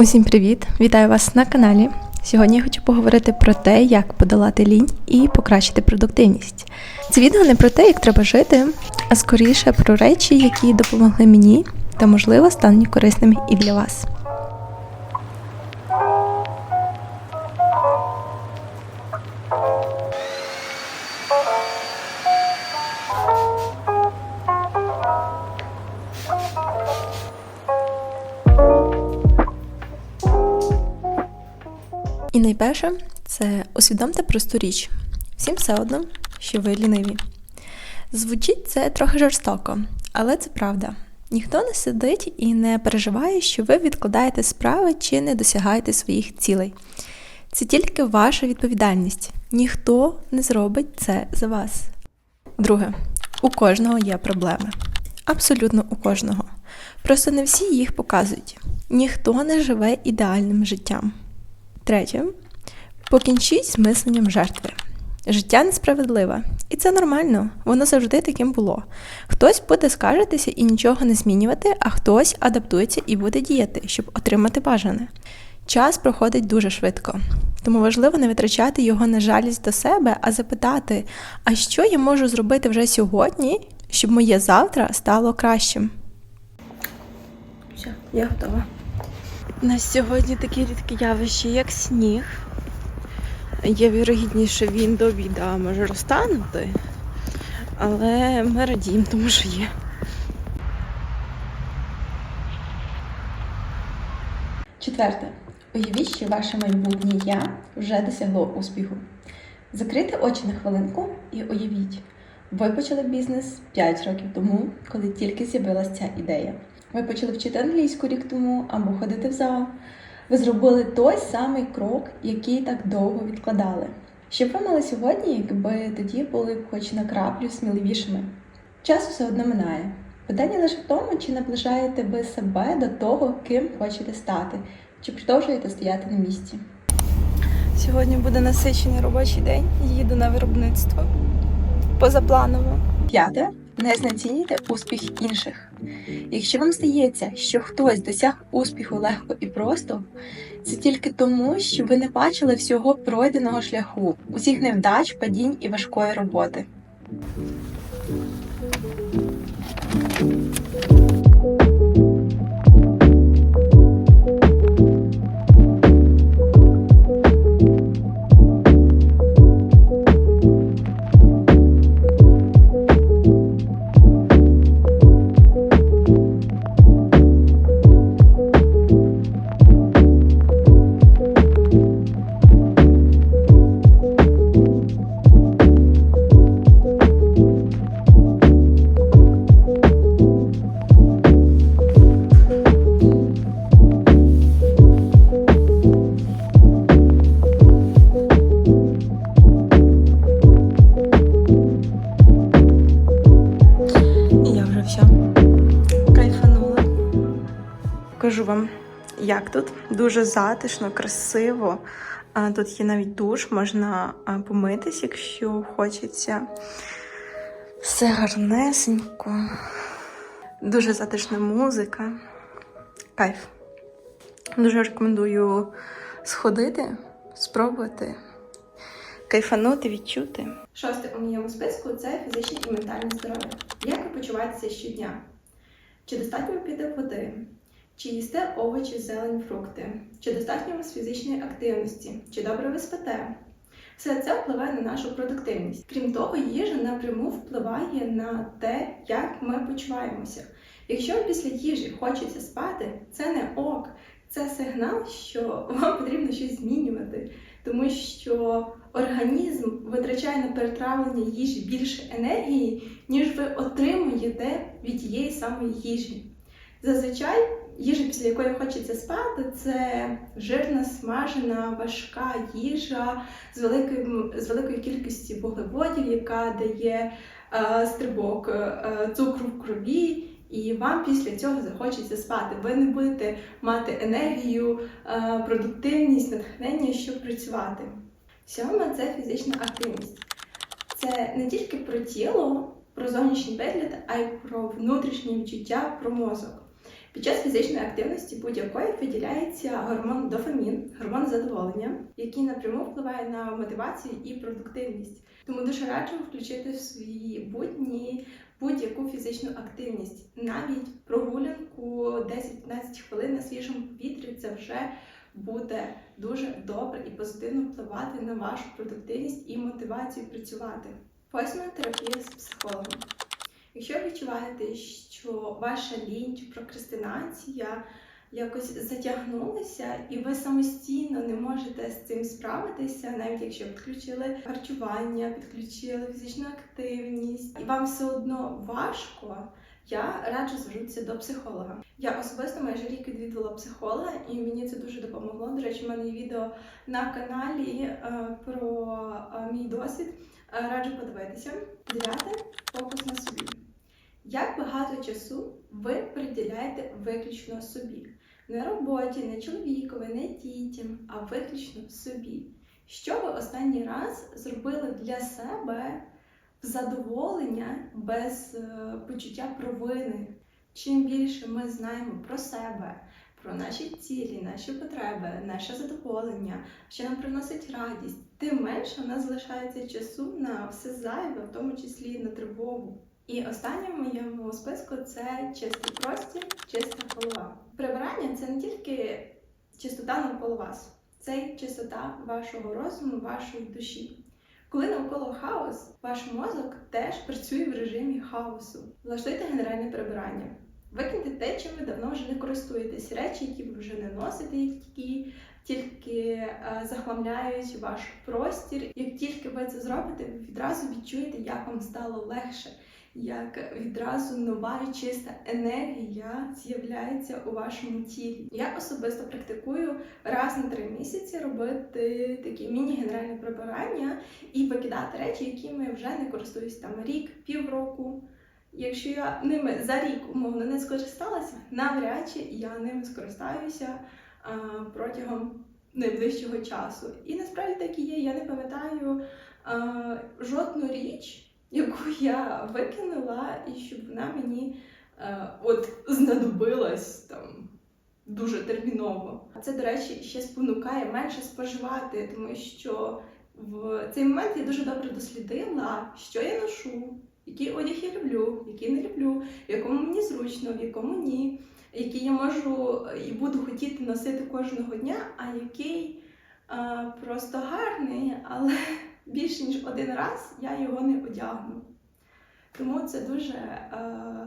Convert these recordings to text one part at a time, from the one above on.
Усім привіт! Вітаю вас на каналі. Сьогодні я хочу поговорити про те, як подолати лінь і покращити продуктивність. Це відео не про те, як треба жити, а скоріше про речі, які допомогли мені та, можливо, стануть корисними і для вас. Найперше це усвідомте просту річ. Всім все одно, що ви ліниві. Звучить це трохи жорстоко, але це правда. Ніхто не сидить і не переживає, що ви відкладаєте справи чи не досягаєте своїх цілей. Це тільки ваша відповідальність. Ніхто не зробить це за вас. Друге, у кожного є проблеми. Абсолютно у кожного. Просто не всі їх показують. Ніхто не живе ідеальним життям. Третє. Покінчіть з мисленням жертви. Життя несправедливе, і це нормально, воно завжди таким було. Хтось буде скаржитися і нічого не змінювати, а хтось адаптується і буде діяти, щоб отримати бажане. Час проходить дуже швидко, тому важливо не витрачати його на жалість до себе, а запитати, а що я можу зробити вже сьогодні, щоб моє завтра стало кращим. Все, я готова. У нас сьогодні таке рідке явище, як сніг. Є вірогідність, що він до обіда може розтанути, але ми радіємо, тому що є. Четверте. Уявіть, що ваше майбутнє я вже досягло успіху. Закрийте очі на хвилинку і уявіть, ви почали бізнес 5 років тому, коли тільки з'явилася ця ідея. Ви почали вчити англійську рік тому або ходити в зал. Ви зробили той самий крок, який так довго відкладали. Що б ви мали сьогодні, якби тоді були б хоч на краплю сміливішими? Час все одно минає. Питання лише в тому, чи наближаєте ви себе до того, ким хочете стати, чи продовжуєте стояти на місці. Сьогодні буде насичений робочий день. Їду на виробництво позапланово. П'яте. Не знецінюйте успіх інших. Якщо вам здається, що хтось досяг успіху легко і просто, це тільки тому, що ви не бачили всього пройденого шляху, усіх невдач, падінь і важкої роботи. Все кайфанула. Покажу вам, як тут. Дуже затишно, красиво. Тут є навіть душ, можна помитись, якщо хочеться. Все гарнесенько. Дуже затишна музика. Кайф. Дуже рекомендую сходити, спробувати, кайфанути, відчути. Шосте у моєму списку це фізичне і ментальне здоров'я. Як ви почуваєтеся щодня? Чи достатньо п'єте води? Чи їсте овочі, зелень, фрукти? Чи достатньо у вас фізичної активності? Чи добре ви спите? Все це впливає на нашу продуктивність. Крім того, їжа напряму впливає на те, як ми почуваємося. Якщо після їжі хочеться спати, це не ок, це сигнал, що вам потрібно щось змінювати, тому що організм витрачає на перетравлення їжі більше енергії, ніж ви отримуєте від тієї самої їжі. Зазвичай їжа, після якої хочеться спати, це жирна, смажена, важка їжа з великою, з великою кількістю вуглеводів, яка дає е, стрибок е, цукру в крові. І вам після цього захочеться спати. Ви не будете мати енергію, е, продуктивність, натхнення, щоб працювати. Сьоме це фізична активність. Це не тільки про тіло, про зовнішній вигляд, а й про внутрішнє відчуття, про мозок. Під час фізичної активності будь-якої виділяється гормон дофамін, гормон задоволення, який напряму впливає на мотивацію і продуктивність. Тому дуже раджу включити в свої будні будь-яку фізичну активність. Навіть прогулянку 10-15 хвилин на свіжому повітрі це вже буде дуже добре і позитивно впливати на вашу продуктивність і мотивацію працювати. Восьма терапія з психологом. Якщо відчуваєте, що ваша лінь прокрастинація якось затягнулася, і ви самостійно не можете з цим справитися, навіть якщо підключили харчування, підключили фізичну активність, і вам все одно важко. Я раджу звернутися до психолога. Я особисто майже рік відвідувала психолога, і мені це дуже допомогло. До речі, в мене є відео на каналі е, про е, мій досвід. Е, Раджу подивитися. Дев'яте фокус на собі. Як багато часу ви приділяєте виключно собі? Не роботі, не чоловікові, не дітям, а виключно собі. Що ви останній раз зробили для себе в задоволення без е, почуття провини? Чим більше ми знаємо про себе, про наші цілі, наші потреби, наше задоволення, що нам приносить радість, тим менше у нас залишається часу на все зайве, в тому числі на тривогу. І останнє в моєму списку це чистий простір, чиста голова. Прибирання це не тільки чистота навколо вас, це й чистота вашого розуму, вашої душі. Коли навколо хаос, ваш мозок теж працює в режимі хаосу. Влаштуйте генеральне прибирання. Викиньте те, чим ви давно вже не користуєтесь, речі, які ви вже не носите, які тільки е, захламляють ваш простір. Як тільки ви це зробите, ви відразу відчуєте, як вам стало легше, як відразу нова і чиста енергія з'являється у вашому тілі. Я особисто практикую раз на три місяці робити такі міні-генеральні прибирання і викидати речі, якими вже не користуюсь там рік, півроку. Якщо я ними за рік умовно не скористалася, навряд чи я ними скористаюся а, протягом найближчого часу. І насправді так і є. Я не пам'ятаю жодну річ, яку я викинула, і щоб вона мені а, от знадобилась там дуже терміново. Це, до речі, ще спонукає менше споживати, тому що в цей момент я дуже добре дослідила, що я ношу який одяг я люблю, який не люблю, в якому мені зручно, в якому ні, який я можу і буду хотіти носити кожного дня, а який а, просто гарний, але більше ніж один раз я його не одягну. Тому це дуже а,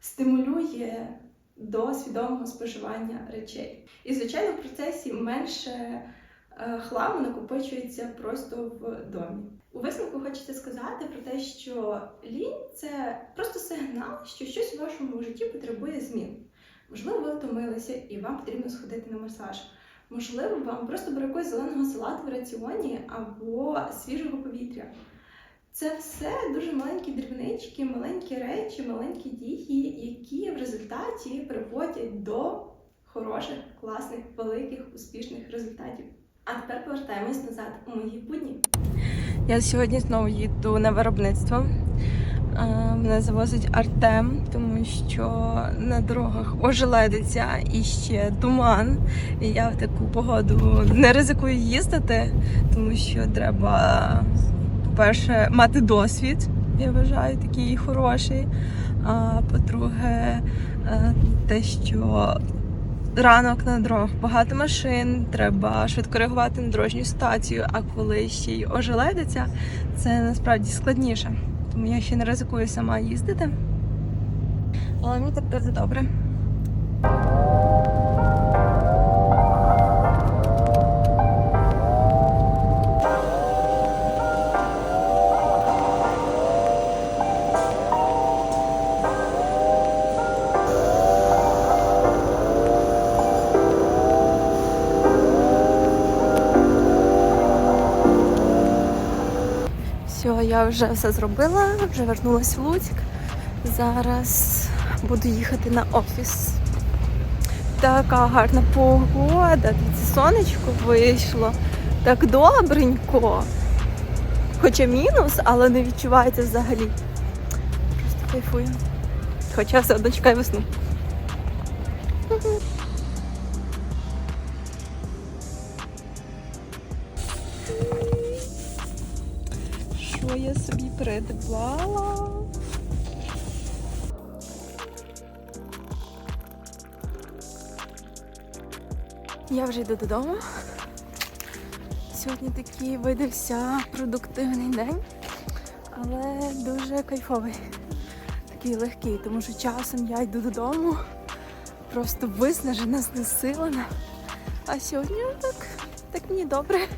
стимулює до свідомого споживання речей. І, звичайно, в процесі менше е, хламу накопичується просто в домі. У висновку хочеться сказати про те, що лінь це просто сигнал, що щось у вашому житті потребує змін. Можливо, ви втомилися і вам потрібно сходити на масаж. Можливо, вам просто бракує зеленого салату в раціоні або свіжого повітря. Це все дуже маленькі дрібнички, маленькі речі, маленькі дії, які в результаті приводять до хороших, класних, великих, успішних результатів. А тепер повертаємось назад у мої будні. Я сьогодні знову їду на виробництво. Мене завозить Артем, тому що на дорогах ожеледиться і ще туман. І я в таку погоду не ризикую їздити, тому що треба, по-перше, мати досвід. Я вважаю, такий хороший. А по-друге, е, те, що ранок на дорогах багато машин, треба швидко реагувати на дорожню ситуацію. А коли ще й ожеледиться, це насправді складніше. Тому я ще не ризикую сама їздити. Але мені так дуже добре. Все, я вже все зробила, вже вернулась в Луцьк. Зараз буду їхати на офіс. Така гарна погода, дивіться, сонечко вийшло. Так добренько. Хоча мінус, але не відчувається взагалі. Просто кайфую. Хоча все одно чекаю весну. Я собі придбала? Я вже йду додому. Сьогодні такий видався продуктивний день, але дуже кайфовий. Такий легкий, тому що часом я йду додому, просто виснажена, знесилена. А сьогодні так, так мені добре.